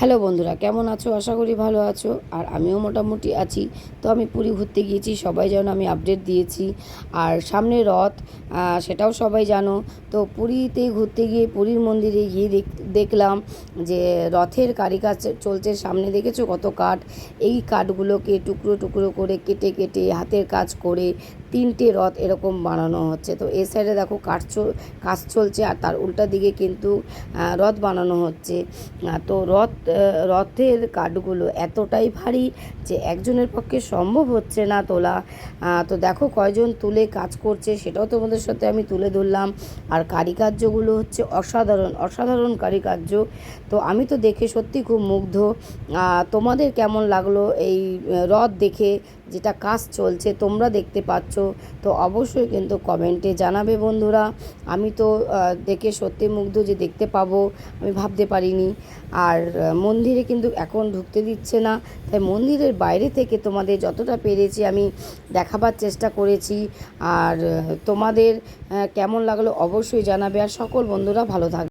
Hello বন্ধুরা, কেমন আছো? আশা করি ভালো আছো। আর আমিও মোটামুটি আছি। তো আমি পুরী ঘুরতে গিয়েছি, সবাই যেন আমি আপডেট দিয়েছি। আর সামনে রথ সেটাও সবাই জানো। তো পুরীতে ঘুরতে গিয়ে, পুরীর মন্দিরে গিয়ে দেখ- দেখলাম যে রথের কারিকাজ চলছে সামনে। দেখেছ কত কাঠ? এই কাঠগুলোকে টুকরো টুকরো করে কেটে কেটে হাতের কাজ করে তিনটে রথ এরকম বানানো হচ্ছে। তো এ সাইডে দেখো চল- কাজ চলছে আর তার উল্টা দিকে কিন্তু রথ বানানো হচ্ছে। তো রথ রথের কাঠগুলো এতটাই ভারী যে একজনের পক্ষে সম্ভব হচ্ছে না তোলা। তো দেখো কয়জন তুলে কাজ করছে সেটাও তোমাদের সাথে আমি তুলে ধরলাম। আর কারিকার্যগুলো হচ্ছে অসাধারণ অসাধারণ কারিকার্য। তো আমি তো দেখে সত্যি খুব মুগ্ধ। তোমাদের কেমন লাগল এই রথ দেখে? যেটা কাজ চলছে, তোমরা দেখতে পাচ্ছ। তো অবশ্যই কিন্তু কমেন্টে জানাবে বন্ধুরা। আমি তো দেখে সত্যি মুগ্ধ যে দেখতে পাবো, আমি ভাবতে পারিনি। আর মন্দিরে কিন্তু এখন ঢুকতে দিচ্ছে না। তাই মন্দিরের বাইরে থেকে তোমাদের যতটা পেরেছি আমি দেখাবার চেষ্টা করেছি। আর তোমাদের কেমন লাগল অবশ্যই জানাবে। আর সকল বন্ধুরা ভালো থাকবে